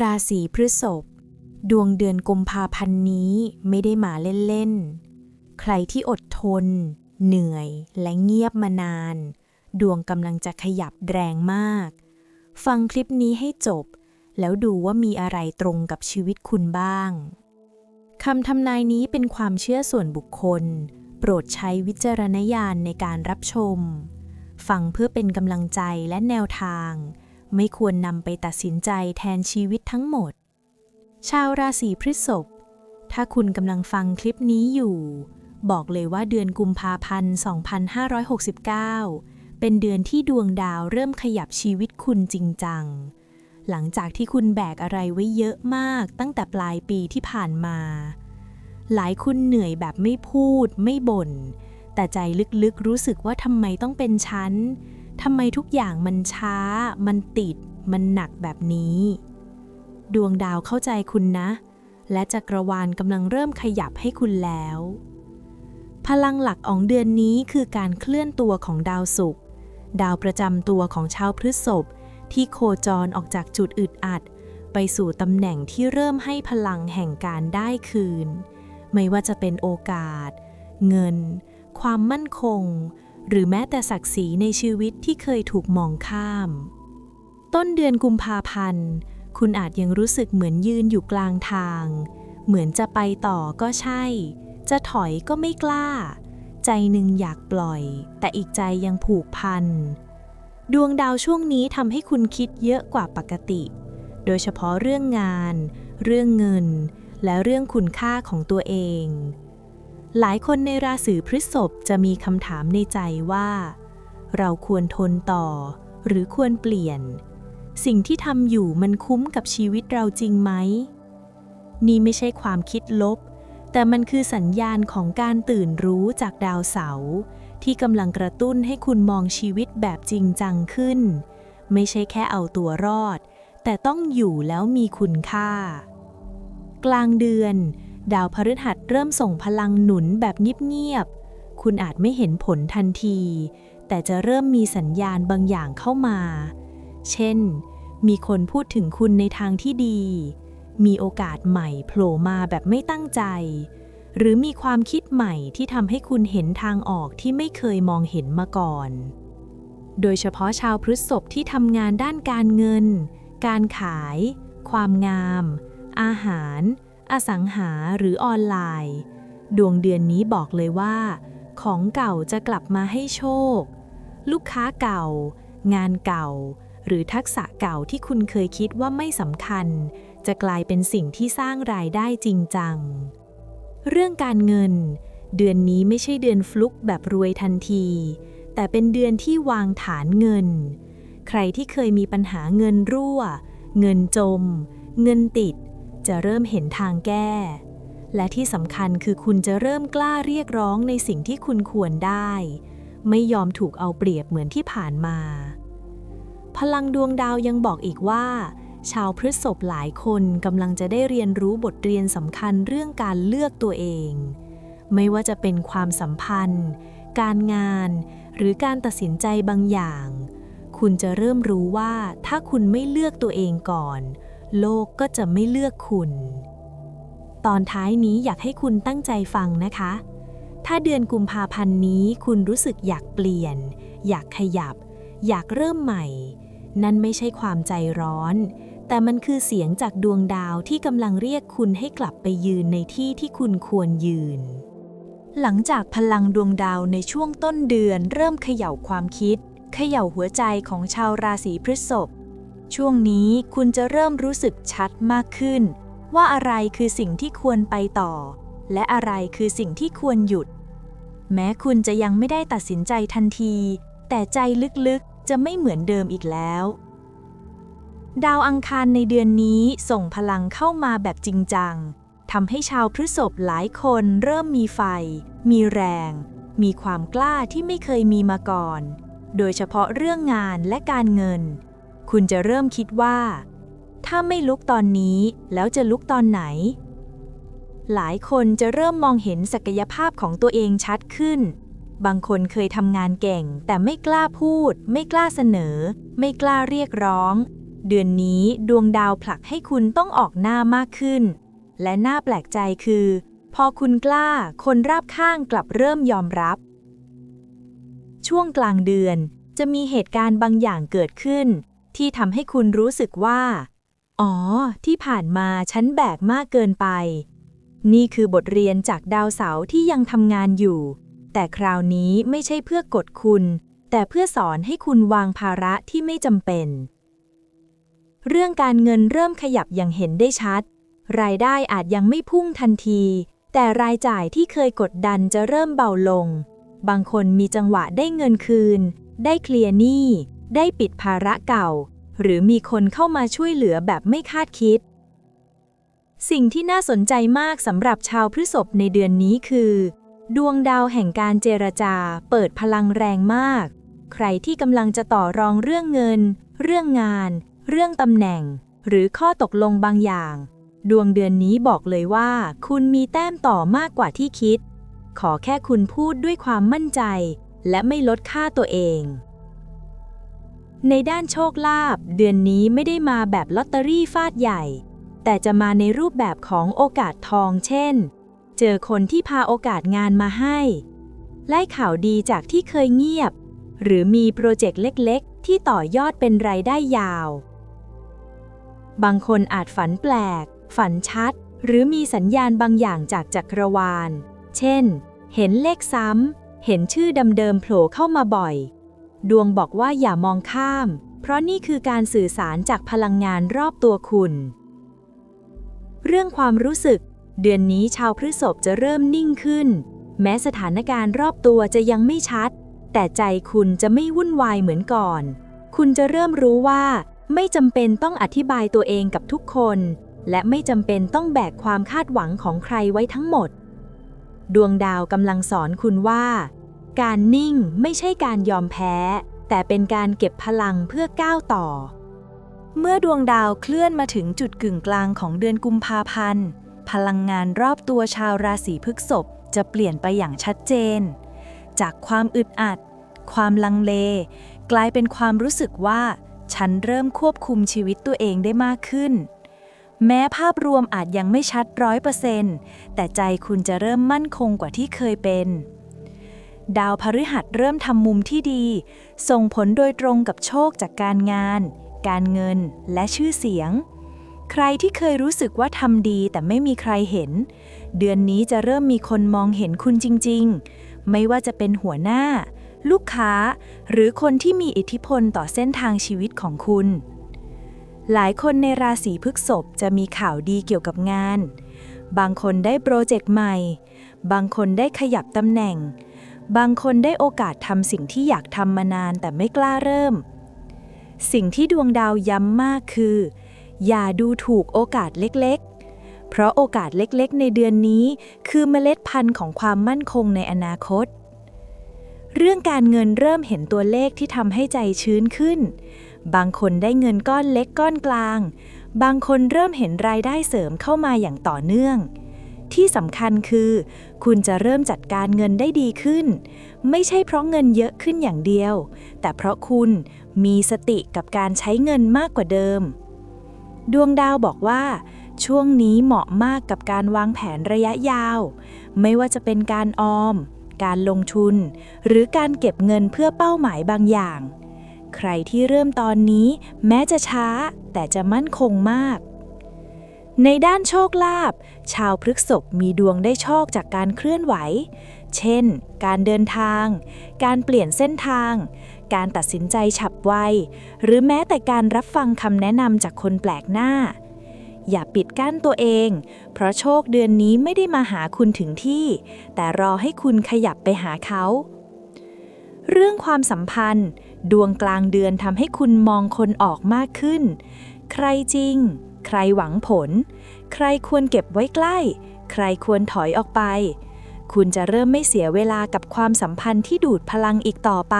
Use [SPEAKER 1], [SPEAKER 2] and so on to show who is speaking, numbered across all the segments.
[SPEAKER 1] ราศีพฤษภดวงเดือนกุมภาพันธ์นี้ไม่ได้มาเล่นๆ ใครที่อดทน เหนื่อยและเงียบมานาน ดวงกำลังจะขยับแรงมาก ฟังคลิปนี้ให้จบ แล้วดูว่ามีอะไรตรงกับชีวิตคุณบ้างคำทำนายนี้เป็นความเชื่อส่วนบุคคล โปรดใช้วิจารณญาณในการรับชม ฟังเพื่อเป็นกำลังใจและแนวทาง ไม่ควรนำไปตัดสินใจแทนชีวิตทั้งหมด ชาวราศีพฤษภ ถ้าคุณกำลังฟังคลิปนี้อยู่ บอกเลยว่าเดือนกุมภาพันธ์ 2569 เป็นเดือนที่ดวงดาวเริ่มขยับชีวิตคุณจริงจัง หลังจากที่คุณแบกอะไรไว้เยอะมากตั้งแต่ปลายปีที่ผ่านมา หลายคุณเหนื่อยแบบไม่พูด ไม่บ่น แต่ใจลึกๆรู้สึกว่าทำไมต้องเป็นฉัน ทำไมทุกอย่างมันช้า มันติด มันหนักแบบนี้ ดวงดาวเข้าใจคุณนะ และจักรวาลกำลังเริ่มขยับให้คุณแล้ว พลังหลักของเดือนนี้คือการเคลื่อนตัวของดาวศุกร์ดาวประจำตัวของชาวพฤษภที่โคจรออกจากจุดอึดอัด ไปสู่ตำแหน่งที่เริ่มให้พลังแห่งการได้คืน ไม่ว่าจะเป็นโอกาส เงิน ความมั่นคง หรือแม้แต่ศักดิ์ศรีในชีวิตที่เคยถูกมองข้าม ต้นเดือนกุมภาพันธ์ คุณอาจยังรู้สึกเหมือนยืนอยู่กลางทาง เหมือนจะไปต่อก็ใช่ จะถอยก็ไม่กล้า ใจหนึ่งอยากปล่อย แต่อีกใจยังผูกพัน ดวงดาวช่วงนี้ทำให้คุณคิดเยอะกว่าปกติ โดยเฉพาะเรื่องงาน เรื่องเงิน และเรื่องคุณค่าของตัวเอง หลายคนในราศีพฤษภจะมีคำถามในใจว่า เราควรทนต่อ หรือควรเปลี่ยน สิ่งที่ทำอยู่มันคุ้มกับชีวิตเราจริงไหม นี่ไม่ใช่ความคิดลบ แต่มันคือสัญญาณของการตื่นรู้จากดาวเสาร์ที่กำลังกระตุ้นให้คุณมองชีวิตแบบจริงจังขึ้น ไม่ใช่แค่เอาตัวรอด แต่ต้องอยู่แล้วมีคุณค่า กลางเดือน ดาวพฤหัสเริ่มส่งพลังหนุนแบบเงียบๆ คุณอาจไม่เห็นผลทันที แต่จะเริ่มมีสัญญาณบางอย่างเข้ามา เช่น มีคนพูดถึงคุณในทางที่ดี มีโอกาสใหม่โผล่มาแบบไม่ตั้งใจ หรือมีความคิดใหม่ที่ทำให้คุณเห็นทางออกที่ไม่เคยมองเห็นมาก่อน โดยเฉพาะชาวพฤษภที่ทำงานด้านการเงิน การขาย ความงาม อาหาร อสังหาหรือออนไลน์ ดวงเดือนนี้บอกเลยว่า ของเก่าจะกลับมาให้โชค ลูกค้าเก่า งานเก่า หรือทักษะเก่าที่คุณเคยคิดว่าไม่สำคัญ จะกลายเป็นสิ่งที่สร้างรายได้จริงจัง เรื่องการเงิน เดือนนี้ไม่ใช่เดือนฟลุกแบบรวยทันที แต่เป็นเดือนที่วางฐานเงิน ใครที่เคยมีปัญหาเงินรั่ว เงินจม เงินติด จะเริ่มเห็นทางแก้ และที่สำคัญคือคุณจะเริ่มกล้าเรียกร้องในสิ่งที่คุณควรได้ ไม่ยอมถูกเอาเปรียบเหมือนที่ผ่านมา พลังดวงดาวยังบอกอีกว่า ชาวพฤษภหลายคนกำลังจะได้เรียนรู้บทเรียนสำคัญเรื่องการเลือกตัวเอง ไม่ว่าจะเป็นความสัมพันธ์ การงาน หรือการตัดสินใจบางอย่าง คุณจะเริ่มรู้ว่าถ้าคุณไม่เลือกตัวเองก่อน โลกก็จะไม่เลือกคุณ ตอนท้ายนี้อยากให้คุณตั้งใจฟังนะคะ ถ้าเดือนกุมภาพันธ์นี้คุณรู้สึกอยากเปลี่ยน อยากขยับ อยากเริ่มใหม่ นั่นไม่ใช่ความใจร้อน แต่มันคือเสียงจากดวงดาวที่กำลังเรียกคุณให้กลับไปยืนในที่ที่คุณควรยืน หลังจากพลังดวงดาวในช่วงต้นเดือนเริ่มเขย่าความคิด เขย่าหัวใจของชาวราศีพฤษภ ช่วงนี้คุณจะเริ่มรู้สึกชัดมากขึ้น ว่าอะไรคือสิ่งที่ควรไปต่อ และอะไรคือสิ่งที่ควรหยุด แม้คุณจะยังไม่ได้ตัดสินใจทันที แต่ใจลึกๆจะไม่เหมือนเดิมอีกแล้ว ดาวอังคารในเดือนนี้ส่งพลังเข้ามาแบบจริงจังทำให้ชาวพฤษภหลายคนเริ่มมีไฟ มีแรง มีความกล้าที่ไม่เคยมีมาก่อน โดยเฉพาะเรื่องงานและการเงิน คุณจะเริ่มคิดว่า ถ้าไม่ลุกตอนนี้แล้วจะลุกตอนไหน หลายคนจะเริ่มมองเห็นศักยภาพของตัวเองชัดขึ้น บางคนเคยทำงานเก่ง แต่ไม่กล้าพูด ไม่กล้าเสนอ ไม่กล้าเรียกร้อง เดือนนี้ดวงดาวผลักให้คุณต้องออกหน้ามากขึ้น และน่าแปลกใจคือ พอคุณกล้า คนรอบข้างกลับเริ่มยอมรับ ช่วงกลางเดือนจะมีเหตุการณ์บางอย่างเกิดขึ้น ที่ทำให้คุณรู้สึกว่า อ๋อ ที่ผ่านมาฉันแบกมากเกินไป นี่คือบทเรียนจากดาวเสาร์ที่ยังทำงานอยู่ แต่คราวนี้ไม่ใช่เพื่อกดคุณ แต่เพื่อสอนให้คุณวางภาระที่ไม่จำเป็น เรื่องการเงินเริ่มขยับอย่างเห็นได้ชัด รายได้อาจยังไม่พุ่งทันที แต่รายจ่ายที่เคยกดดันจะเริ่มเบาลง บางคนมีจังหวะได้เงินคืน ได้เคลียร์หนี้ ได้ปิดภาระเก่า หรือมีคนเข้ามาช่วยเหลือแบบไม่คาดคิด สิ่งที่น่าสนใจมากสำหรับชาวพฤษภในเดือนนี้คือ ดวงดาวแห่งการเจรจาเปิดพลังแรงมาก ใครที่กำลังจะต่อรองเรื่องเงิน เรื่องงาน เรื่องตำแหน่ง หรือข้อตกลงบางอย่าง ดวงเดือนนี้บอกเลยว่า คุณมีแต้มต่อมากกว่าที่คิด ขอแค่คุณพูดด้วยความมั่นใจ และไม่ลดค่าตัวเอง ในด้านโชคลาภเดือนนี้ไม่ได้มาแบบลอตเตอรี่ฟาดใหญ่ แต่จะมาในรูปแบบของโอกาสทองเช่น เจอคนที่พาโอกาสงานมาให้ ไล่ข่าวดีจากที่เคยเงียบ หรือมีโปรเจกต์เล็กๆ ที่ต่อยอดเป็นรายได้ยาว บางคนอาจฝันแปลก ฝันชัด หรือมีสัญญาณบางอย่างจากจักรวาล เช่น เห็นเลขซ้ำ เห็นชื่อเดิมๆโผล่เข้ามาบ่อย ดวงบอกว่าอย่ามองข้าม เพราะนี่คือการสื่อสารจากพลังงานรอบตัวคุณ เรื่องความรู้สึก เดือนนี้ชาวพฤษภจะเริ่มนิ่งขึ้น แม้สถานการณ์รอบตัวจะยังไม่ชัด แต่ใจคุณจะไม่วุ่นวายเหมือนก่อน คุณจะเริ่มรู้ว่า ไม่จำเป็นต้องอธิบายตัวเองกับทุกคน และไม่จำเป็นต้องแบกความคาดหวังของใครไว้ทั้งหมด ดวงดาวกำลังสอนคุณว่า การนิ่งไม่ใช่การยอมแพ้ แต่เป็นการเก็บพลังเพื่อก้าวต่อ เมื่อดวงดาวเคลื่อนมาถึงจุดกึ่งกลางของเดือนกุมภาพันธ์ พลังงานรอบตัวชาวราศีพฤษภจะเปลี่ยนไปอย่างชัดเจน จากความอึดอัด ความลังเล กลายเป็นความรู้สึกว่า ฉันเริ่มควบคุมชีวิตตัวเองได้มากขึ้น แม้ภาพรวมอาจยังไม่ชัดร้อยเปอร์เซนต์แต่ใจคุณจะเริ่มมั่นคงกว่าที่เคยเป็น ดาวพฤหัสเริ่มทำมุมที่ดี ส่งผลโดยตรงกับโชคจากการงาน การเงินและชื่อเสียง ใครที่เคยรู้สึกว่าทำดีแต่ไม่มีใครเห็น เดือนนี้จะเริ่มมีคนมองเห็นคุณจริง ๆ ไม่ว่าจะเป็นหัวหน้า ลูกค้า หรือคนที่มีอิทธิพลต่อเส้นทางชีวิตของคุณ หลายคนในราศีพฤษภจะมีข่าวดีเกี่ยวกับงาน บางคนได้โปรเจกต์ใหม่ บางคนได้ขยับตำแหน่ง บางคนได้โอกาสทำสิ่งที่อยากทำมานานแต่ไม่กล้าเริ่ม สิ่งที่ดวงดาวย้ำมากคือ อย่าดูถูกโอกาสเล็กๆ เพราะโอกาสเล็กๆ ในเดือนนี้ คือเมล็ดพันธุ์ของความมั่นคงในอนาคต เรื่องการเงินเริ่มเห็นตัวเลขที่ทำให้ใจชื้นขึ้น บางคนได้เงินก้อนเล็กก้อนกลาง บางคนเริ่มเห็นรายได้เสริมเข้ามาอย่างต่อเนื่อง ที่สำคัญคือ คุณจะเริ่มจัดการเงินได้ดีขึ้น ไม่ใช่เพราะเงินเยอะขึ้นอย่างเดียว แต่เพราะคุณมีสติกับการใช้เงินมากกว่าเดิม ดวงดาวบอกว่า ช่วงนี้เหมาะมากกับการวางแผนระยะยาว ไม่ว่าจะเป็นการออม การลงทุน หรือการเก็บเงินเพื่อเป้าหมายบางอย่าง ใครที่เริ่มตอนนี้ แม้จะช้า แต่จะมั่นคงมาก ในด้านโชคลาภชาวพฤกษภมีดวงได้โชคจากการเคลื่อนไหว เช่น การเดินทาง การเปลี่ยนเส้นทาง การตัดสินใจฉับไว หรือแม้แต่การรับฟังคำแนะนำจากคนแปลกหน้า อย่าปิดกั้นตัวเอง เพราะโชคเดือนนี้ไม่ได้มาหาคุณถึงที่ แต่รอให้คุณขยับไปหาเขา เรื่องความสัมพันธ์ ดวงกลางเดือนทำให้คุณมองคนออกมากขึ้น ใครจริง ใครหวังผล ใครควรเก็บไว้ใกล้ ใครควรถอยออกไป คุณจะเริ่มไม่เสียเวลากับความสัมพันธ์ที่ดูดพลังอีกต่อไป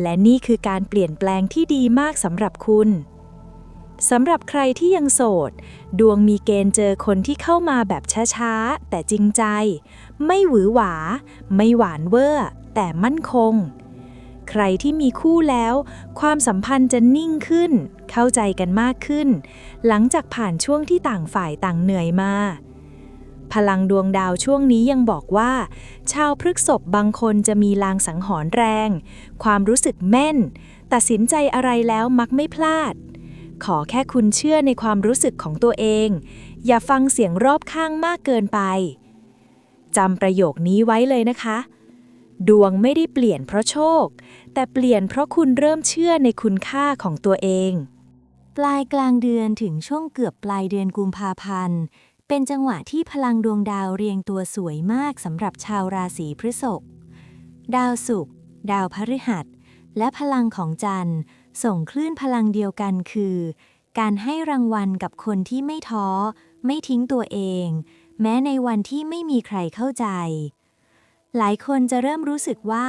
[SPEAKER 1] และนี่คือการเปลี่ยนแปลงที่ดีมากสำหรับคุณสำหรับใครที่ยังโสด ดวงมีเกณฑ์เจอคนที่เข้ามาแบบช้าๆ แต่จริงใจ ไม่หวือหวา ไม่หวานเวอร์ แต่มั่นคง ใครที่มีคู่แล้ว ความสัมพันธ์จะนิ่งขึ้น เข้าใจกันมากขึ้น หลังจากผ่านช่วงที่ต่างฝ่ายต่างเหนื่อยมา พลังดวงดาวช่วงนี้ยังบอกว่า ชาวพฤกษบบางคนจะมีลางสังหรณ์แรง ความรู้สึกแม่น ตัดสินใจอะไรแล้วมักไม่พลาด ขอแค่คุณเชื่อในความรู้สึกของตัวเอง อย่าฟังเสียงรอบข้างมากเกินไปจำประโยคนี้ไว้เลยนะคะ ดวงไม่ได้เปลี่ยนเพราะโชค แต่เปลี่ยนเพราะคุณเริ่มเชื่อในคุณค่าของตัวเอง
[SPEAKER 2] ปลายกลางเดือนถึงช่วงเกือบปลายเดือนกุมภาพันธ์ เป็นจังหวะที่พลังดวงดาวเรียงตัวสวยมากสำหรับชาวราศีพฤษภดาวศุกร์ดาวพฤหัส และพลังของจันทร์ ส่งคลื่นพลังเดียวกันคือ การให้รางวัลกับคนที่ไม่ท้อ ไม่ทิ้งตัวเอง แม้ในวันที่ไม่มีใครเข้าใจ หลายคนจะเริ่มรู้สึกว่า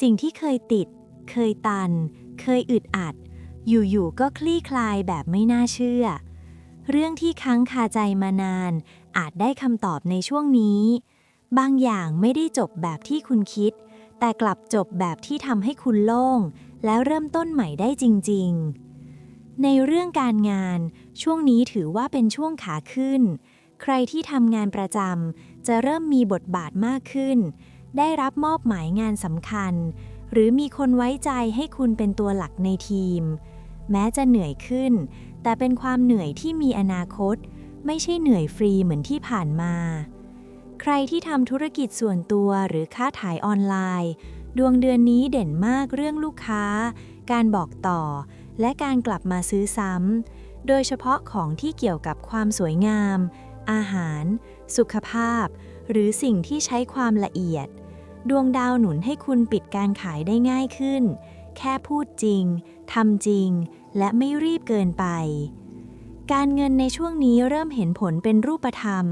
[SPEAKER 2] สิ่งที่เคยติด เคยตัน เคยอึดอัด อยู่ๆก็คลี่คลายแบบไม่น่าเชื่อ เรื่องที่ค้างคาใจมานาน อาจได้คำตอบในช่วงนี้ บางอย่างไม่ได้จบแบบที่คุณคิด แต่กลับจบแบบที่ทำให้คุณโล่ง แล้วเริ่มต้นใหม่ได้จริง ๆ ในเรื่องการงาน ช่วงนี้ถือว่าเป็นช่วงขาขึ้น ใครที่ทำงานประจำ จะเริ่มมีบทบาทมากขึ้น ได้รับมอบหมายงานสำคัญ หรือมีคนไว้ใจให้คุณเป็นตัวหลักในทีม แม้จะเหนื่อยขึ้น แต่เป็นความเหนื่อยที่มีอนาคต ไม่ใช่เหนื่อยฟรีเหมือนที่ผ่านมา ใครที่ทำธุรกิจส่วนตัวหรือค้าขายออนไลน์ ดวงเดือนนี้เด่นมากเรื่องลูกค้า การบอกต่อ และการกลับมาซื้อซ้ำโดยเฉพาะของที่เกี่ยวกับความสวยงาม อาหาร สุขภาพ หรือสิ่งที่ใช้ความละเอียด ดวงดาวหนุนให้คุณปิดการขายได้ง่ายขึ้น แค่พูดจริงทำจริง และไม่รีบเกินไป การเงินในช่วงนี้เริ่มเห็นผลเป็นรูปธรรม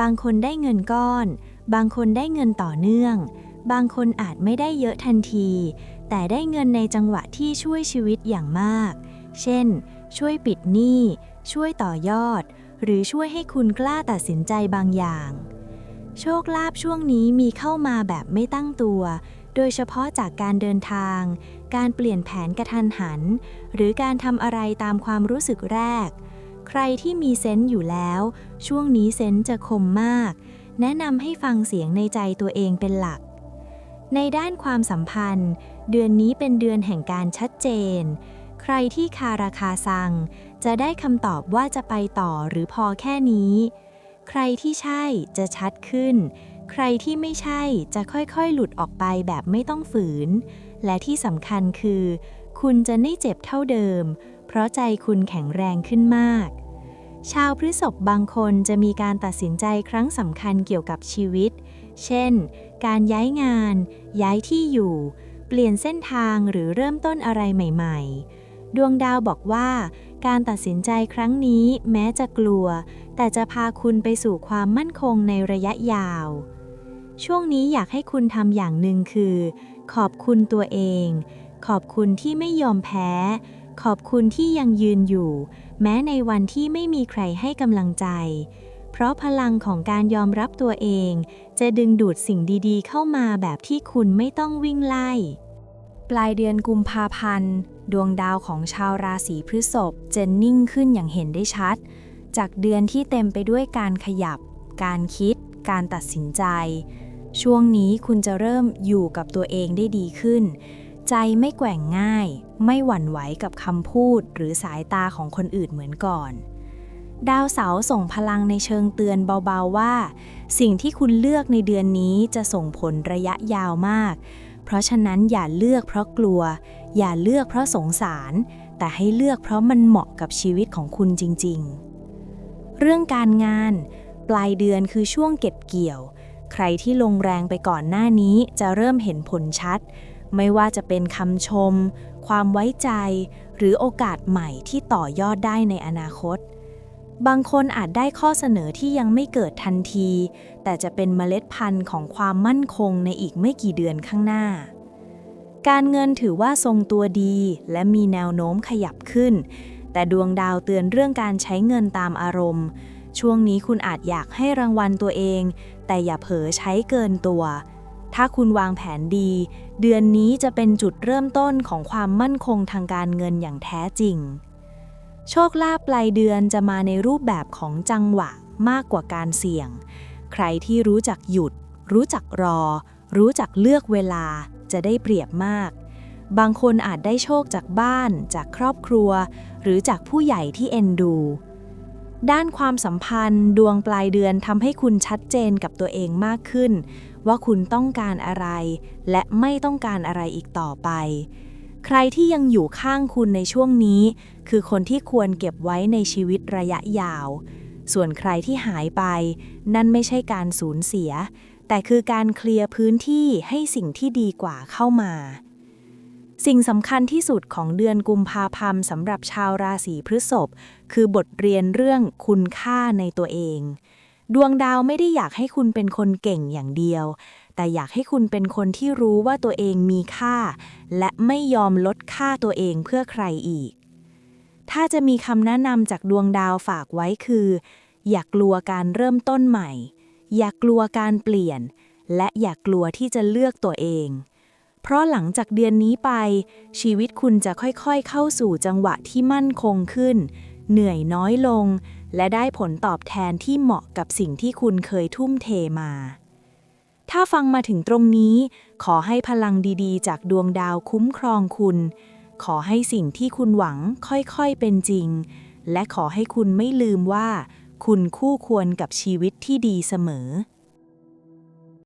[SPEAKER 2] บางคนได้เงินก้อน บางคนได้เงินต่อเนื่อง บางคนอาจไม่ได้เยอะทันที แต่ได้เงินในจังหวะที่ช่วยชีวิตอย่างมาก เช่น ช่วยปิดหนี้ ช่วยต่อยอด หรือช่วยให้คุณกล้าตัดสินใจบางอย่าง โชคลาภช่วงนี้มีเข้ามาแบบไม่ตั้งตัว โดยเฉพาะจากการเดินทาง การเปลี่ยนแผนกระทันหัน หรือการทำอะไรตามความรู้สึกแรก ใครที่มีเซนต์อยู่แล้ว ช่วงนี้เซนต์จะคมมาก แนะนำให้ฟังเสียงในใจตัวเองเป็นหลัก ในด้านความสัมพันธ์ เดือนนี้เป็นเดือนแห่งการชัดเจน ใครที่คาราคาซัง จะได้คำตอบว่าจะไปต่อหรือพอแค่นี้ ใครที่ใช่จะชัดขึ้น ใครที่ไม่ใช่จะค่อยๆ หลุดออกไปแบบไม่ต้องฝืน และที่สำคัญคือ คุณจะไม่เจ็บเท่าเดิม เพราะใจคุณแข็งแรงขึ้นมาก ชาวพฤษภบางคนจะมีการตัดสินใจครั้งสำคัญเกี่ยวกับชีวิต เช่น การย้ายงาน ย้ายที่อยู่ เปลี่ยนเส้นทางหรือเริ่มต้นอะไรใหม่ ๆ ดวงดาวบอกว่า การตัดสินใจครั้งนี้แม้จะกลัว แต่จะพาคุณไปสู่ความมั่นคงในระยะยาว ช่วงนี้อยากให้คุณทำอย่างหนึ่งคือ ขอบคุณตัวเอง ขอบคุณที่ไม่ยอมแพ้ ขอบคุณที่ยังยืนอยู่ แม้ในวันที่ไม่มีใครให้กำลังใจ เพราะพลังของการยอมรับตัวเอง จะดึงดูดสิ่งดีๆ เข้ามาแบบที่คุณไม่ต้องวิ่งไล่ ปลายเดือนกุมภาพันธ์ ดวงดาวของชาวราศีพฤษภจะนิ่งขึ้นอย่างเห็นได้ชัด จากเดือนที่เต็มไปด้วยการขยับ การคิด การตัดสินใจ ช่วงนี้คุณจะเริ่มอยู่กับตัวเองได้ดีขึ้น ใจไม่แกว่งง่าย ไม่หวั่นไหวกับคำพูดหรือสายตาของคนอื่นเหมือนก่อน ดาวเสาร์ส่งพลังในเชิงเตือนเบาๆว่า สิ่งที่คุณเลือกในเดือนนี้จะส่งผลระยะยาวมาก เพราะฉะนั้นอย่าเลือกเพราะกลัว อย่าเลือกเพราะสงสาร แต่ให้เลือกเพราะมันเหมาะกับชีวิตของคุณจริง ๆ เรื่องการงาน ปลายเดือนคือช่วงเก็บเกี่ยว ใครที่ลงแรงไปก่อนหน้านี้จะเริ่มเห็นผลชัด ไม่ว่าจะเป็นคำชม ความไว้ใจ หรือโอกาสใหม่ที่ต่อยอดได้ในอนาคตบางคนอาจได้ข้อเสนอที่ยังไม่เกิดทันที แต่จะเป็นเมล็ดพันธุ์ของความมั่นคงในอีกไม่กี่เดือนข้างหน้า การเงินถือว่าทรงตัวดี และมีแนวโน้มขยับขึ้น แต่ดวงดาวเตือนเรื่องการใช้เงินตามอารมณ์ ช่วงนี้คุณอาจอยากให้รางวัลตัวเอง แต่อย่าเผลอใช้เกินตัว
[SPEAKER 1] ถ้าคุณวางแผนดี เดือนนี้จะเป็นจุดเริ่มต้นของความมั่นคงทางการเงินอย่างแท้จริง โชคลาภปลายเดือนจะมาในรูปแบบของจังหวะมากกว่าการเสี่ยง ใครที่รู้จักหยุด รู้จักรอ รู้จักเลือกเวลา จะได้เปรียบมาก บางคนอาจได้โชคจากบ้าน จากครอบครัว หรือจากผู้ใหญ่ที่เอ็นดู ด้านความสัมพันธ์ ดวงปลายเดือนทำให้คุณชัดเจนกับตัวเองมากขึ้น ว่าคุณต้องการอะไร และไม่ต้องการอะไรอีกต่อไป ใครที่ยังอยู่ข้างคุณในช่วงนี้ คือคนที่ควรเก็บไว้ในชีวิตระยะยาวส่วนใครที่หายไป นั่นไม่ใช่การสูญเสีย แต่คือการเคลียร์พื้นที่ให้สิ่งที่ดีกว่าเข้ามา สิ่งสำคัญที่สุดของเดือนกุมภาพันธ์สำหรับชาวราศีพฤษภคือบทเรียนเรื่องคุณค่าในตัวเอง ดวงดาวไม่ได้อยากให้คุณเป็นคนเก่งอย่างเดียว แต่อยากให้คุณเป็นคนที่รู้ว่าตัวเองมีค่า และไม่ยอมลดค่าตัวเองเพื่อใครอีก ถ้าจะมีคำแนะนำจากดวงดาวฝากไว้คือ อย่ากกลัวการเริ่มต้นใหม่ อย่ากกลัวการเปลี่ยน และอย่ากกลัวที่จะเลือกตัวเอง เพราะหลังจากเดือนนี้ไป ชีวิตคุณจะค่อยๆ เข้าสู่จังหวะที่มั่นคงขึ้น เหนื่อยน้อยลง และได้ผลตอบแทนที่เหมาะกับสิ่งที่คุณเคยทุ่มเทมา ถ้าฟังมาถึงตรงนี้ ขอให้พลังดีๆ จากดวงดาวคุ้มครองคุณ ขอให้สิ่งที่คุณหวังค่อยๆเป็นจริง และขอให้คุณไม่ลืมว่า คุณคู่ควรกับชีวิตที่ดีเสมอ